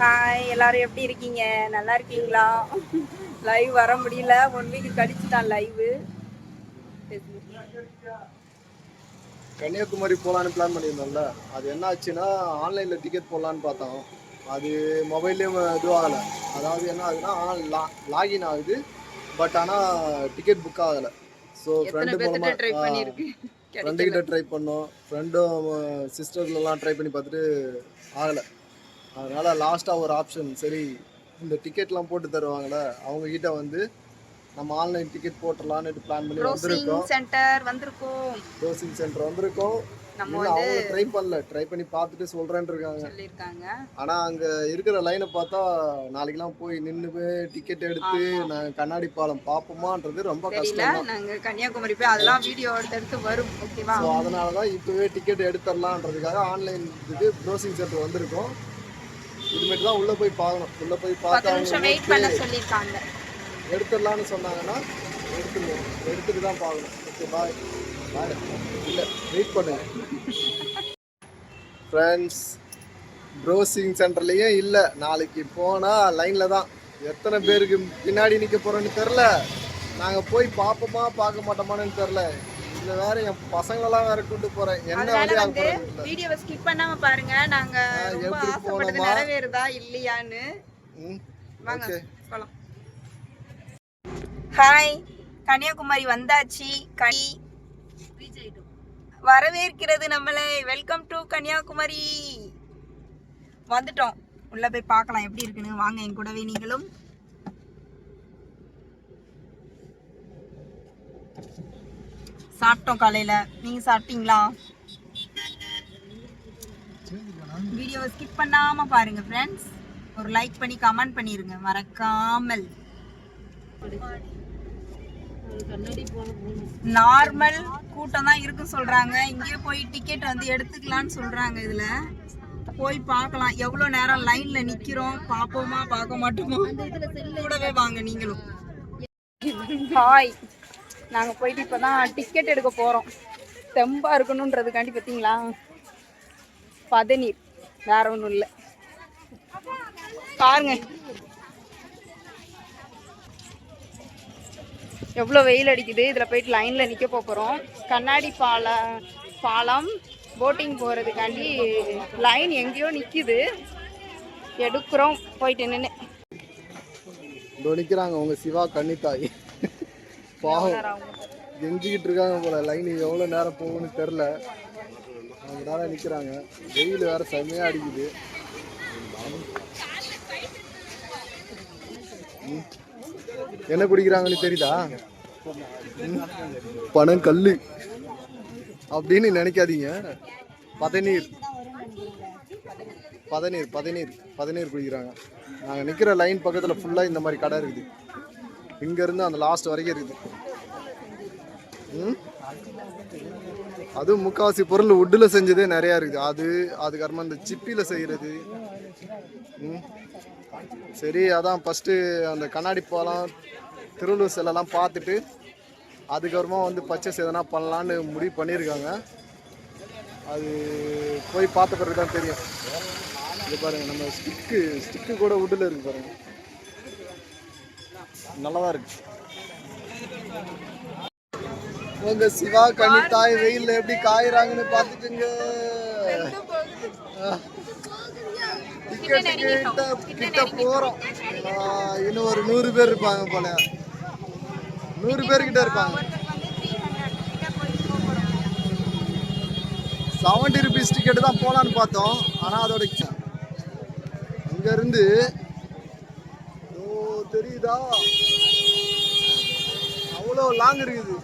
Hi எல்லாரும் எப்படி இருக்கீங்க? நல்லா இருக்கீங்களா? லைவ் வர முடியல. ஒன் வீக் கழிச்சு தான் லைவ் கன்னியாகுமரி போகலான்னு பிளான் பண்ணியிருந்தோம்ல. அது என்ன ஆச்சுன்னா ஆன்லைனில் டிக்கெட் போடலான்னு பார்த்தோம். அது மொபைல்லேயும் இதுவாகலை. அதாவது என்ன ஆகுதுன்னா லா லாகின் ஆகுது. பட் ஆனால் டிக்கெட் புக் ஆகலை. ஸோ ஃப்ரெண்டு மூலமாக பண்ணியிருக்கு? ஃப்ரெண்டு கிட்ட ட்ரை பண்ணோம். ஃப்ரெண்டும் சிஸ்டர்லாம் ட்ரை பண்ணி பார்த்துட்டு ஆகலை. அதனால லாஸ்ட்டாக ஒரு ஆப்ஷன் சரி இந்த டிக்கெட்லாம் போட்டு தருவாங்கள்ல அவங்க கிட்ட வந்து நம்ம ஆன்லைன் டிக்கெட் போட்டுடலான்னு பிளான் பண்ணி வந்திருக்கோம். சென்டர் வந்திருக்கோம். கோச்சிங் சென்டர் வந்திருக்கோம். அவங்க ட்ரை பண்ணல. ட்ரை பண்ணி பார்த்துட்டு சொல்றேன்னு இருக்காங்க. சொல்லியிருக்காங்க. ஆனா அங்க இருக்கிற லைனை பார்த்தா நாளைக்கெல்லாம் போய் நின்று டிக்கெட் எடுத்து நான் கண்ணாடி பாலம் பார்ப்போமான்றது ரொம்ப கஷ்டம் நாங்க கன்னியாகுமரி போய் அதெல்லாம் வீடியோ எடுத்து வரும் ஓகேவா அதனால தான் இப்போவே டிக்கெட் எடுத்துடலான்றதுக்காக ஆன்லைன் இதுக்கு ப்ரௌசிங் சென்டர் வந்திருக்கோம். இதுமேட்டு தான் உள்ளே போய் பார்க்கணும். உள்ளே போய் பார்த்து நிமிஷம் அவங்க வெயிட் பண்ண சொல்லியிருக்காங்க. எடுத்துடலான்னு சொன்னாங்கன்னா எடுத்துருவோம் எடுத்துட்டு தான் பார்க்கணும். ஓகே பாய் பாய் இல்லை வெயிட் பண்ணுங்க ஃப்ரெண்ட்ஸ் ப்ரௌசிங் சென்டர்லேயும் இல்லை. நாளைக்கு போனால் லைனில் தான். எத்தனை பேருக்கு பின்னாடி நிற்க போகிறோன்னு தெரில நாங்கள் போய் பார்ப்போமா பார்க்க மாட்டோமான்னு தெரில இதில் வேற என் பசங்களெல்லாம் வேற கூட்டு போகிறேன் என்ன அதனால வழி ஆக வந்து வீடியோவை ஸ்கிப் பண்ணாம பாருங்க. நாங்க ரொம்ப ஆசைப்பட்டது? நிறைவேறுதா இல்லையான்னு. வாங்க போலாம். ஹாய் கன்னியாகுமரி வந்தாச்சு. கனி வரவேற்கிறது நம்மளை. Welcome to Kanyakumari. வந்துட்டோம். உள்ள போய் பார்க்கலாம் எப்படி இருக்குன்னு. வாங்க என் கூடவே நீங்களும். சாப்பிட்டோம் காலையில. நீங்க சாப்பிட்டீங்களா? வீடியோவை ஸ்கிப் பண்ணாம பாருங்க ஃப்ரெண்ட்ஸ் ஒரு லைக் பண்ணி கமெண்ட் பண்ணிருங்க. மறக்காமல். நார்மல் கூட்டம் தான் இருக்கு சொல்றாங்க. இங்கேயே போய் டிக்கெட் வந்து எடுத்துக்கலாம்னு சொல்றாங்க இதுல. போய் பார்க்கலாம். எவ்வளவு நேரம் லைன்ல நிக்கிறோம்? பார்ப்போமா? பார்க்க மாட்டோமா? கூடவே வாங்க நீங்களும். ஹாய் நாங்கள் போயிட்டு இப்போ தான் டிக்கெட் எடுக்க போகிறோம் தெம்பாக இருக்கணுன்றதுக்காண்டி பார்த்தீங்களா பதநீர். வேற ஒன்றும் இல்லை. பாருங்க. எவ்வளோ வெயில் அடிக்குது. இதில் போயிட்டு லைனில் நிற்க போகிறோம் கண்ணாடி பால பாலம் போட்டிங் போகிறதுக்காண்டி லைன் எங்கேயோ நிற்கிது எடுக்கிறோம். போயிட்டு நின்று நிற்கிறாங்க உங்கள் சிவா கன்னித்தாய். பாவம். கெஞ்சிக்கிட்டு இருக்காங்க போல. லைன் எவ்வளோ நேரம் போகும்னு தெரில அவங்க நேரம் நிற்கிறாங்க வெயில் வேற செம்மையாக அடிக்குது. என்ன குடிக்கிறாங்கன்னு தெரியுதா. பணம் கல்லு. அப்படின்னு நினைக்காதீங்க. பதநீர். பதநீர் பதநீர். பதநீர் குடிக்கிறாங்க. நாங்கள் நிற்கிற லைன் பக்கத்தில் ஃபுல்லாக இந்த மாதிரி கடை இருக்குது. இங்கேருந்து அந்த லாஸ்ட் வரைக்கும் இருக்குது. ம்? அதுவும் முக்காவாசி பொருள் உட்டில் செஞ்சதே நிறையா இருக்குது. அது அதுக்கப்புறமா இந்த சிப்பியில் செய்கிறது ம்? சரி அதான் ஃபஸ்ட்டு அந்த கண்ணாடி போகலாம் திருவள்ளூர் செல்லெல்லாம் பார்த்துட்டு அதுக்கப்புறமா வந்து பர்ச்சேஸ் எதனா பண்ணலான்னு முடிவு பண்ணியிருக்காங்க. அது போய் பார்த்த பிறகு தான் தெரியும். இது பாருங்கள் நம்ம ஸ்டிக்கு ஸ்டிக்கு கூட உட்டில் இருக்குது பாருங்கள் பாருங்க நல்லதா இருக்கு. உங்க சிவா கண்ணி தாய் வெயில்ல எப்படி காயுறாங்கன்னு பாத்துக்கோங்க டிக்கெட் கிட்ட கிட்ட போறோம். இன்னும் ஒரு நூறு பேர் இருப்பாங்க போல. நூறு பேர் கிட்ட இருப்பாங்க. செவன்டி ருபீஸ் டிக்கெட் தான் போலான்னு பார்த்தோம். ஆனால் அதோட ஓ தெரியுதா? அவ்வளோ லாங் இருக்குது.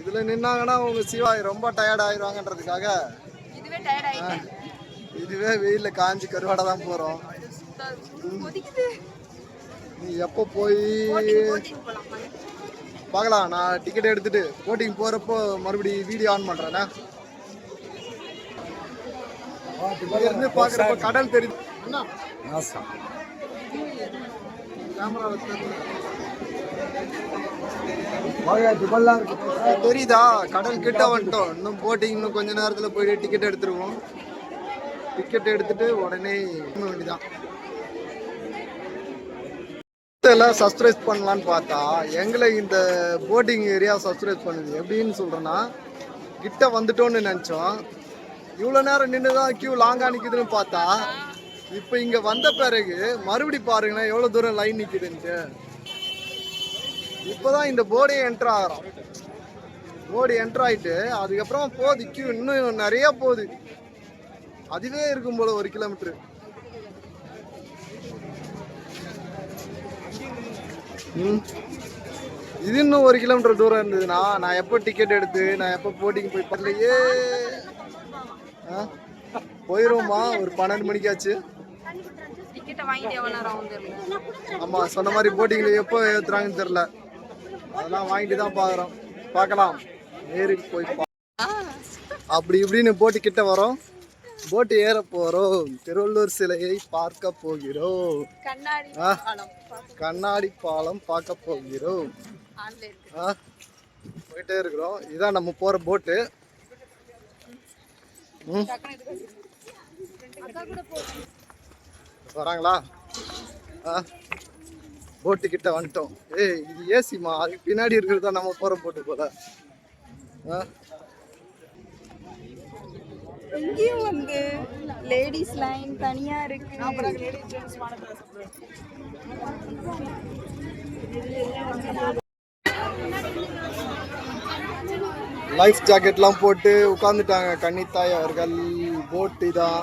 இதுல நின்னாங்கன்னா உங்க சிவாய் ரொம்ப டயர்ட் ஆயிடுவாங்கன்றதுக்காக இதுவே டயர்ட் ஆயிட்டேன். இதுவே வெயில்ல காஞ்சி கருவாடை தான் கொதிக்குது. நீ எப்போ போய்? போட்டிங் போலாம்? வாங்க. பார்க்கலாம். நான் டிக்கெட் எடுத்துட்டு போட்டிங் போறப்போ மறுபடியும் வீடியோ ஆன் பண்றேன்னா இருந்து பார்க்குறப்ப கடல் தெரியுது. என்ன? தெரியுதா? கடல் கிட்ட வந்துட்டோம். இன்னும் போட்டிங் இன்னும் கொஞ்ச நேரத்துல போயிட்டு டிக்கெட் எடுத்துருவோம். டிக்கெட் எடுத்துட்டு உடனே வேண்டிதான் எல்லாம் சப்ஸ்கிரைப் பண்ணலான்னு பார்த்தா எங்களை இந்த போட்டிங் ஏரியா சப்ஸ்கிரைப் பண்ணுது. எப்படின்னு சொல்றேன்னா கிட்ட வந்துட்டோம்னு நினைச்சோம். இவ்வளோ நேரம் நின்று தான் கியூ லாங்காக நிற்குதுன்னு பார்த்தா இப்போ இங்க வந்த பிறகு மறுபடி பாருங்களேன் எவ்வளோ தூரம் லைன் நிக்குதுன்ட்டு. இப்போதான் இந்த போர்டே என்ட்ரு ஆகிறோம். போர்டு என்ட்ரு ஆயிட்டு அதுக்கப்புறம் போகுது கியூ இன்னும் நிறைய போகுது. அதுவே இருக்கும் போல ஒரு கிலோமீட்டர் ம். இது இன்னும் ஒரு கிலோமீட்டர் தூரம் இருந்ததுன்னா நான் எப்போ டிக்கெட் எடுத்து நான் எப்போ போட்டிங் போய் பண்ணலையே ஆ? போயிருவோமா? ஒரு பன்னெண்டு மணிக்காச்சு. வாங்கிட்டு எவ்வளோ நேரம் ஆகும் தெரியல. ஆமா சொன்ன மாதிரி போட்டிங்ல எப்போ ஏத்துறாங்கன்னு தெரியல. அதெல்லாம் வாங்கிட்டு தான் பார்க்குறோம் பார்க்கலாம். நேருக்கு போய் பா- அப்படி இப்படின்னு போட்டு கிட்ட வரோம். போட்டு ஏற போறோம். திருவள்ளூர் சிலையை பார்க்க போகிறோம். கண்ணாடி பாலம் பார்க்க போகிறோம். போயிட்டே இருக்கிறோம். இதான் நம்ம போற போட்டு. ம். வராங்களா? ஆ? போட்டு கிட்ட வந்துட்டோம். ஏய் இது ஏசிமா அதுக்கு பின்னாடி இருக்கிறது தான் நம்ம போற போட்டு போல? ஆ? இங்கேயும் வந்து லேடிஸ் லைன் தனியா இருக்கு. லைஃப் ஜாக்கெட்லாம் போட்டு உட்காந்துட்டாங்க கன்னித்தாய் அவர்கள் போட்டு தான்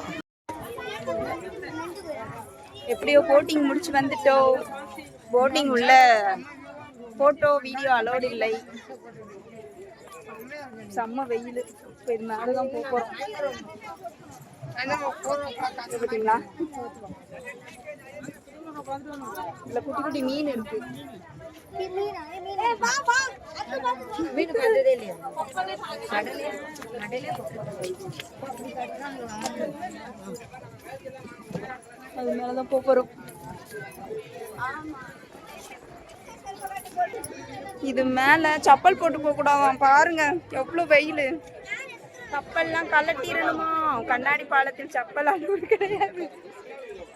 எப்படியோ போட்டிங் முடிச்சு வந்துட்டோம் போட்டிங் உள்ள போட்டோ வீடியோ அலோடு இல்லை. செம்ம வெயில். இப்போ தான் போக போகிறோம் பார்த்தீங்களா இதுல குட்டி குட்டி மீன் இருக்கு. மீன் அது மேலே அது மேலதான் போக போறோம் இது மேல சப்பல் போட்டு போக பாருங்க எவ்வளவு வெயில். சப்பல்லாம் கலட்டிடணுமா? கண்ணாடி பாலத்தில் சப்பல் அனுமதி கிடையாது.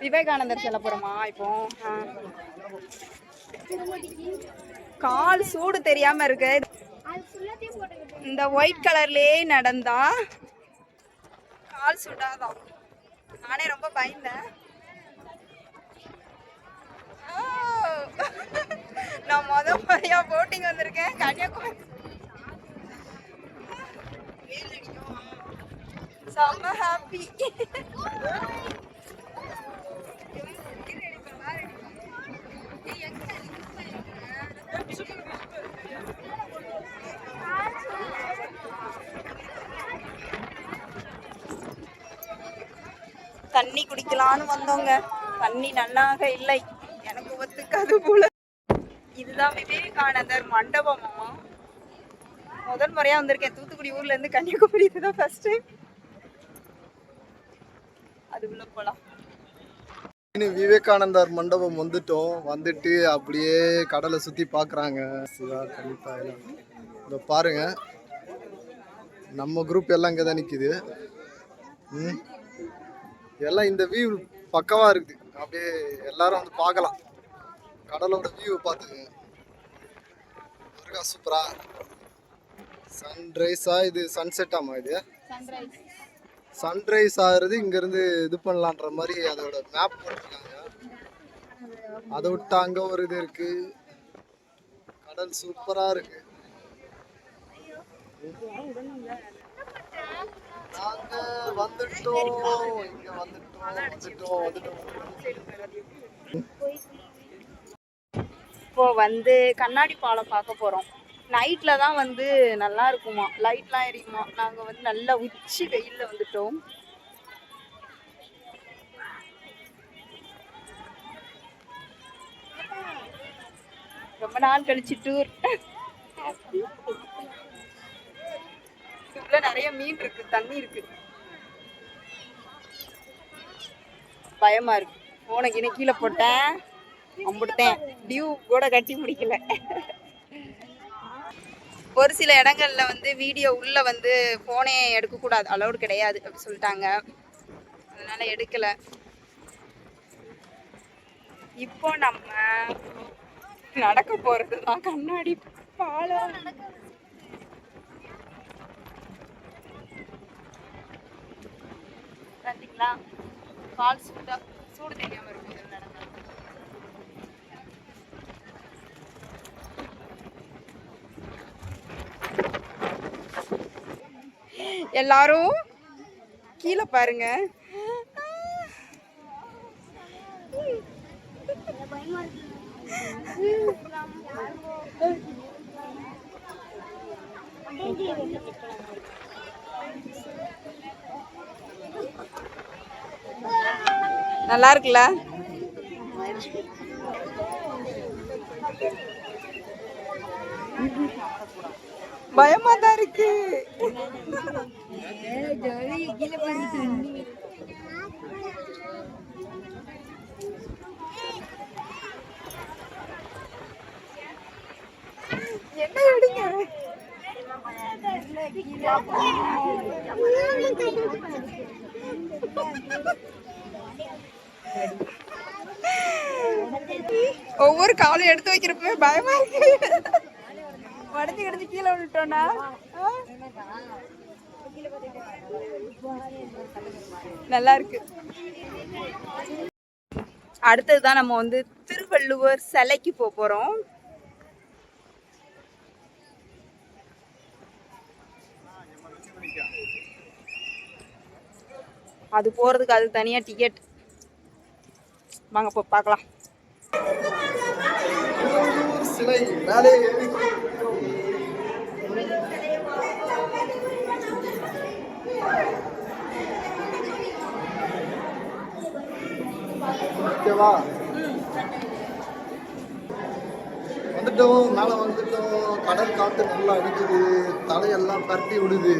விவேகானந்தர் செல்ல போறோமா இப்போ? கால் சூடு தெரியாம இருக்கு. இந்த ஒயிட் கலர்லயே நடந்தா கால் சுடாதான். நானே ரொம்ப பயந்தேன். நான் முத முறையாக போட்டிங் வந்திருக்கேன். கன்னியாகுமரி. செம்ம ஹாப்பி தண்ணி குடிக்கலான்னு வந்தோங்க. தண்ணி நல்லாக இல்லை. ஒத்துக்காது போல. இதுதான் விவேகானந்தர் மண்டபமா முதல் முறையா வந்திருக்கேன். தூத்துக்குடி ஊர்ல இருந்து கன்னியாகுமரி இதுதான் ஃபர்ஸ்ட் டைம் அது உள்ள போலாம். விவேகானந்தர் மண்டபம் வந்துட்டோம். வந்துட்டு அப்படியே கடலை சுத்தி பார்க்குறாங்க. சிவா கண்டிப்பா இதை பாருங்க. நம்ம குரூப் எல்லாம் இங்கே தான் நிற்குது ம். எல்லாம் இந்த வியூ பக்கவா இருக்குது அப்படியே எல்லாரும் வந்து பார்க்கலாம். கடலோட வியூ பார்த்துக்குங்க இருக்கா சூப்பரா சன்ரைஸா இது சன்செட்டாமா இது? சன்ரைஸ் ஆகுறது இங்கேருந்து இது பண்ணலான்ற மாதிரி அதோட மேப் போட்டிருக்காங்க. அதை விட்டு அங்கே ஒரு இது இருக்கு. கடல் சூப்பராக இருக்கு. வந்துட்டோம். இங்க வந்துட்டோம் வந்துட்டோம் வந்துட்டோம். இப்போ வந்து கண்ணாடி பாலம் பார்க்க போறோம். நைட்ல தான் வந்து நல்லா இருக்குமா? லைட்லாம் எரியுமா? நாங்க வந்து நல்ல உச்சி வெயில்ல வந்துட்டோம். ரொம்ப நாள் கழிச்சு டூர் இதுக்குள்ள நிறைய மீன் இருக்கு தண்ணி இருக்கு. பயமா இருக்கு. போன கிணை கீழே போட்டேன். அம்பிட்டேன் டியூ கூட கட்டி முடிக்கல. ஒரு சில இடங்கள்ல வந்து வீடியோ உள்ளே வந்து ஃபோனே எடுக்கக்கூடாது. அலௌடு கிடையாது அப்படி சொல்லிட்டாங்க. அதனால் எடுக்கலை. இப்போ நம்ம நடக்க போகிறது தான் கண்ணாடி பாலம் பார்த்தீங்களா பால் சூடாக சூடு தெரியாமல் இருக்குது. எல்லாரும் கீழே பாருங்க. நல்லா இருக்குல்ல? பயமா தான் இருக்கு. என்ன எடுங்க ஒவ்வொரு காலும் எடுத்து வைக்கிறப்ப பயமா இருக்கு. உடஞ்சி கிடந்து கீழே விட்டுட்டோம்னா நல்லா இருக்கு அடுத்தது தான் நம்ம வந்து திருவள்ளுவர் சிலைக்கு போக போறோம். அது போறதுக்கு அது தனியா டிக்கெட் வாங்க போ பார்க்கலாம். சிலை மேலே ஓகேவா? வந்துட்டோம் மேலே வந்துட்டோம். கடல் காற்று நல்லா அடிக்குது. தலையெல்லாம் பரட்டி விடுது.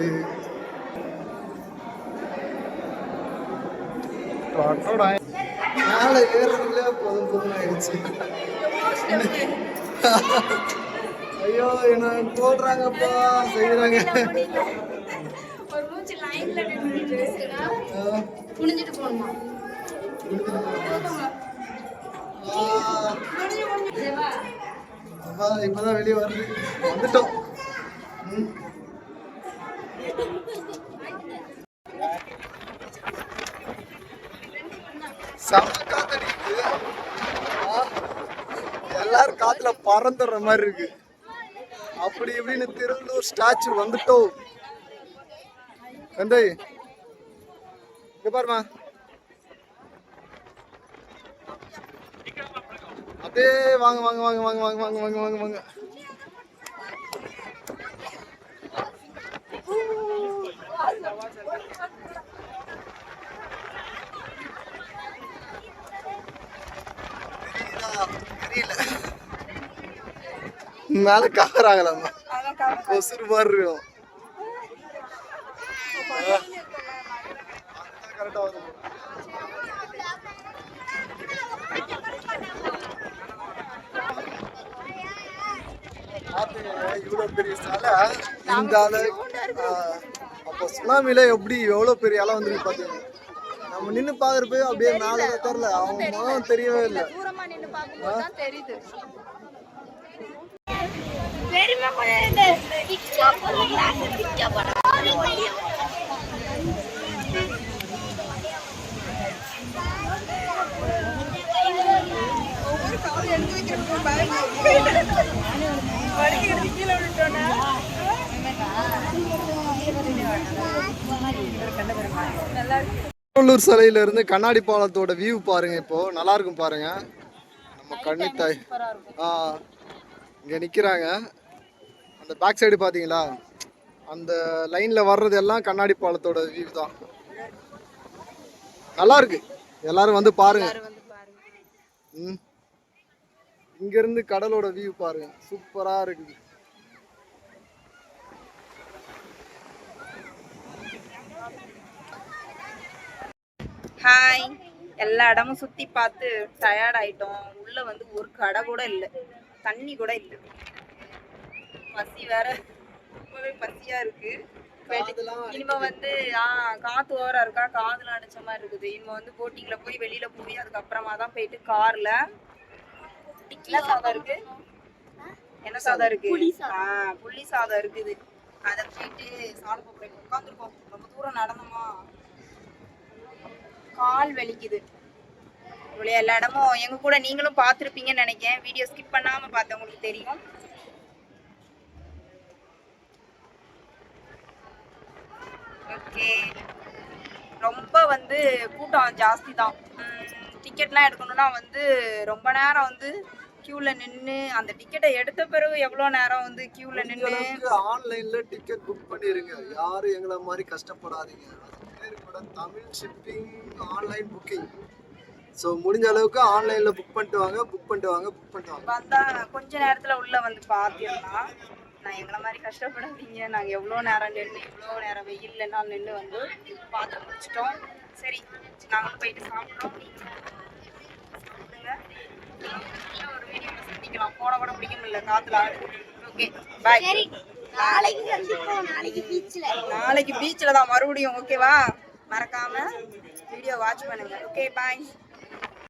மேலே ஏறதுக்குள்ளே போதும் போதும் ஆயிடுச்சு. ஐயோ என்ன போடுறாங்கப்பா செய்யறாங்க குனிஞ்சிட்டு போகணுமா. இப்பதான் வெளியே வருது. வந்துட்டோம். எல்லாரும் காத்துல பறந்துடுற மாதிரி இருக்கு. அப்படி இப்படின்னு திருவள்ளூர் ஸ்டாச்சு வந்துட்டோம். கந்தை இங்க பாருமா அப்படியே வாங்க வாங்க வாங்க வாங்க வாங்க வாங்க வாங்க வாங்க வாங்க. மேல கவர் ஆகலாமா கொசுறு மாதிரி இருக்கும். இந்த அப்போ சுனாமியில் எப்படி எவ்வளவு பெரிய ஆளாக வந்து பார்த்தீங்க நம்ம நின்னு பார்க்குறப்ப அப்படியே மேலே தெரில அவங்க முகம் தெரியவே இல்லை. ஒவ்வொரு கவர் கீழே விட்டோன்னா திருவள்ளூர் சிலையில இருந்து கண்ணாடி பாலத்தோட வியூ பாருங்க இப்போ. நல்லா இருக்கும் பாருங்க. நம்ம கண்ணித்தாய் ஆ இங்க நிக்கிறாங்க. அந்த பேக் சைடு பாத்தீங்களா? அந்த லைன்ல வர்றது எல்லாம் கண்ணாடி பாலத்தோட வியூ தான். நல்லா இருக்கு. எல்லாரும் வந்து பாருங்க. ம். இங்க இருந்து கடலோட வியூ பாருங்க. சூப்பரா இருக்குது ஹாய் எல்லா இடமும் சுத்தி பார்த்து டயர்ட் ஆயிட்டோம். உள்ள வந்து ஒரு கடை கூட இல்லை. தண்ணி கூட இல்லை. பசி வேற. ரொம்பவே பசியா இருக்கு. இனிமே வந்து ஆ காத்து ஓரம் இருக்கா? காதுல அடிச்ச மாதிரி இருக்குது. இனிமே வந்து போட்டிங்ல போய் வெளியில போய் அதுக்கப்புறமா தான் போயிட்டு கார்ல என்ன சாதம் இருக்கு? என்ன சாதம் இருக்கு? ஆ புளி சாதம் இருக்குது. அதை போயிட்டு சாப்பிட போயிட்டு உட்காந்துருக்கோம் ரொம்ப தூரம் நடந்தோமா கால் வலிக்குது. இவ்வளோ எல்லா இடமும் எங்கள் கூட நீங்களும் பார்த்துருப்பீங்கன்னு நினைக்கிறேன். வீடியோ ஸ்கிப் பண்ணாமல் பார்த்தவங்களுக்கு தெரியும். ஓகே. ரொம்ப வந்து கூட்டம் ஜாஸ்தி தான். டிக்கெட்லாம் எடுக்கணும்னா வந்து ரொம்ப நேரம் வந்து க்யூவில் நின்று அந்த டிக்கெட்டை எடுத்த பிறகு எவ்வளோ நேரம் வந்து க்யூவில் நின்று ஆன்லைனில் டிக்கெட் புக் பண்ணிருங்க. யாரும் எங்களை மாதிரி கஷ்டப்படாதீங்க. அது பேரு கூட Tamil shipping online booking so முடிஞ்ச அளவுக்கு ஆன்லைன்ல புக் பண்ணிட்டு வாங்க புக் பண்ணிட்டு வாங்க புக் பண்ணிட்டு வாங்க. வந்தா கொஞ்ச நேரத்துல உள்ள வந்து பாத்திரலாம் நான் எங்களை மாதிரி கஷ்டப்படாதீங்க. நாங்க எவ்வளோ நேரம் நின்று இவ்வளோ நேரம் வெயில்ல எல்லாம் நின்று வந்து பார்த்து முடிச்சிட்டோம். சரி நாங்களும் போயிட்டு சாப்பிட்றோம். சாப்பிடுங்க. ஒரு வீடியோவில் சந்திக்கலாம். போன கூட பிடிக்க முடியல காத்துல ஓகே பாய் சரி. நாளைக்கு சந்திப்போம் நாளைக்கு பீச்ல நாளைக்கு பீச்ல தான் மறுபடியும் ஓகேவா மறக்காம வீடியோ வாட்ச் பண்ணுங்க. Okay bye